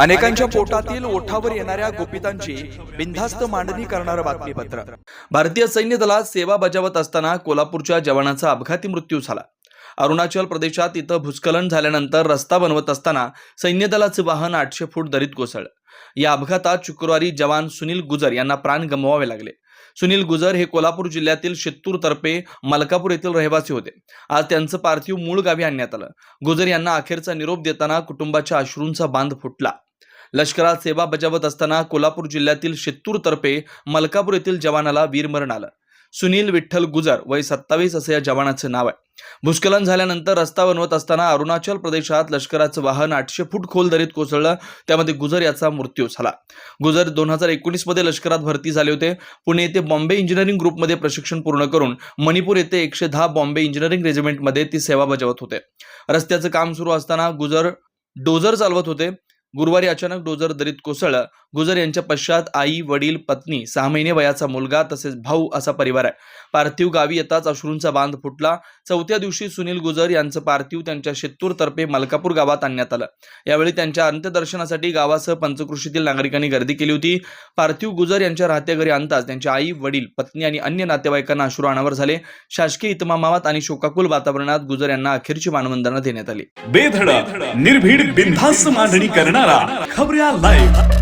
अनेकांच्या पोटातील ओठावर येणाऱ्या गोपितांची बिनधास्त मांडणी करणारं बातमीपत्र. भारतीय सैन्य दलात सेवा बजावत असताना कोल्हापूरच्या जवानाचा अपघाती मृत्यू झाला. अरुणाचल प्रदेशात इथं भूस्खलन झाल्यानंतर रस्ता बनवत असताना सैन्य दलाचं वाहन आठशे फूट दरीत कोसळलं. या अपघातात शुक्रवारी जवान सुनील गुजर यांना प्राण गमवावे लागले. सुनील गुजर हे कोल्हापूर जिल्ह्यातील शित्तूर तर्फे मलकापूर येथील रहिवासी होते. आज त्यांचं पार्थिव मूळ गावी आणण्यात आलं. गुजर यांना अखेरचा निरोप देताना कुटुंबाच्या अश्रूंचा बांध फुटला. लष्करात सेवा बजावत असताना कोल्हापूर जिल्ह्यातील शित्तूर तर्फे मलकापूर येथील जवानाला वीरमरण आलं. सुनील विठ्ठल गुजर वय सत्तावीस असं या जवानाचं नाव आहे. भूस्खलन झाल्यानंतर रस्ता बनवत असताना अरुणाचल प्रदेशात लष्कराचं वाहन आठशे फूट खोल दरीत कोसळलं. त्यामध्ये गुजर याचा मृत्यू झाला. गुजर दोन हजार एकोणीसमध्ये लष्करात भरती झाले होते. पुणे येथे बॉम्बे इंजिनिअरिंग ग्रुपमध्ये प्रशिक्षण पूर्ण करून मणिपूर येथे एकशे दहा बॉम्बे इंजिनिअरिंग रेजिमेंटमध्ये ती सेवा बजावत होते. रस्त्याचं काम सुरू असताना गुजर डोजर चालवत होते. गुरुवारी अचानक डोजर दरीत कोसळलं. गुजर यांच्या पश्चात आई वडील पत्नी सहा महिने वयाचा मुलगा तसेच भाऊ असा परिवार आहे. पार्थिव गावी येताच अश्रूंचा बांध फुटला. चौथ्या दिवशी सुनील गुजर यांचं पार्थिव त्यांच्या शित्तूर मलकापूर गावात आणण्यात आलं. यावेळी त्यांच्या अंत्यदर्शनासाठी गावासह पंचकृषीतील नागरिकांनी गर्दी केली होती. पार्थिव गुजर यांच्या राहत्या घरी आणताच त्यांच्या आई वडील पत्नी आणि अन्य नातेवाईकांना अश्रू अनावर झाले. शासकीय इतमामात आणि शोकाकुल वातावरणात गुजर यांना अखेरची मानवंदना देण्यात आली. बेधडक निर्भीड बिनधास्त मांडणी करणार खबऱ्या लाईव्ह